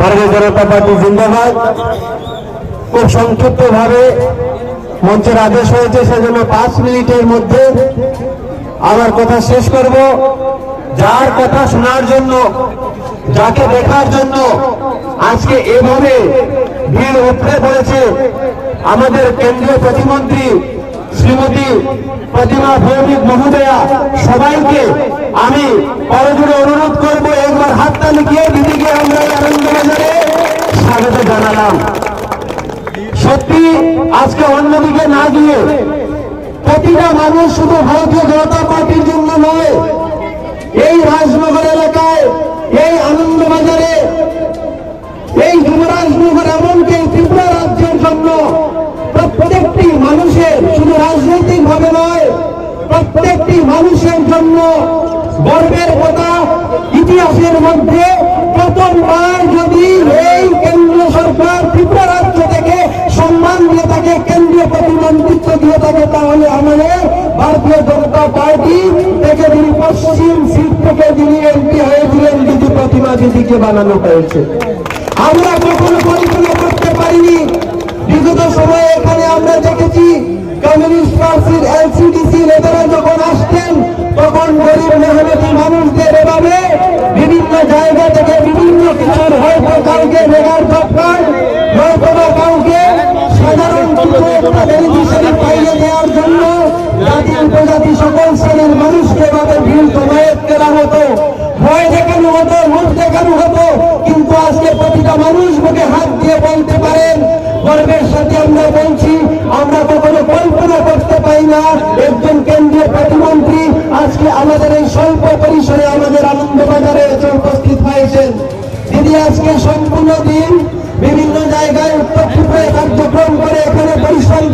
ভারতীয় জনতা পার্টি জিন্দাবাদ। খুব সংক্ষিপ্ত ভাবে মঞ্চের আদেশ হয়েছে, সেজন্য পাঁচ মিনিটের মধ্যে আমার কথা শেষ করব। যার কথা শোনার জন্য, যাকে দেখার জন্য আজকে এভাবে ভিড় উপড়ে পড়েছে আমাদের কেন্দ্রীয় প্রতিমন্ত্রী শ্রীমতী প্রতিমা ভৌমিক মহোদয়া, সবাইকে আমি করজোড়ে অনুরোধ একবার দিদিকে আমরা আনন্দবাজারে স্বাগত জানালাম। সত্যি, আজকে অন্যদিকে না গিয়ে প্রতিটা মানুষ শুধু ভারতীয় জনতা পার্টির জন্য নয়, এই রাজনগর এলাকায়, এই আনন্দবাজারে, এই যুবরাজনগর এমনকি ত্রিপুরা রাজ্যের জন্য প্রত্যেকটি মানুষের শুধু রাজনৈতিক ভাবে নয়, প্রত্যেকটি মানুষের জন্য গর্বের কথা ইতিহাসের মধ্যে প্রথমবার যদি এই কেন্দ্রীয় সরকার ত্রিপুরা রাজ্য থেকে সম্মান দিয়ে থাকে, কেন্দ্রীয় প্রতিমন্ত্রিত্ব দিয়ে থাকে, তাহলে আমাদের ভারতীয় জনতা পার্টি থেকে যিনি পশ্চিম থেকে যিনি এমপি হয়েছিলেন দিদি প্রতিমা দিদিকে বানানো হয়েছে। আমরা কখনো কল্পনা করতে পারিনি। বিগত সময়ে এখানে আমরা দেখেছি কমিউনিস্ট পার্টির এলসিডিসি নেতারা যখন আসতেন তখন গরিব মেহনতি মানুষদের এভাবে বিভিন্ন জায়গা থেকে বিভিন্ন কিছুর কাউকে মেগার দরকার নয়তো বা কাউকে সাধারণ বেনিফিশিয়ারি পাইয়ে দেওয়ার জন্য জাতি উপজাতি সকল শ্রেণির মানুষকে এভাবে ভিড় জমায়েত করা হতো। ভয় দেখানো হতো মুখ দেখানো হতো, কিন্তু আজকে প্রতিটা মানুষ মুখে হাত দিয়ে বলতে পারেন, গর্বের সাথে আমরা বলছি, আমরা কখনো কল্পনা করতে পারি না। একজন কেন্দ্রীয় প্রতিমন্ত্রী আজকে আমাদের এই স্বল্প পরিসরে আজকে সম্পূর্ণ দিন বিভিন্ন জায়গায় উত্তর ত্রিপুরায় কার্যক্রম করে এখানে পরিশ্রম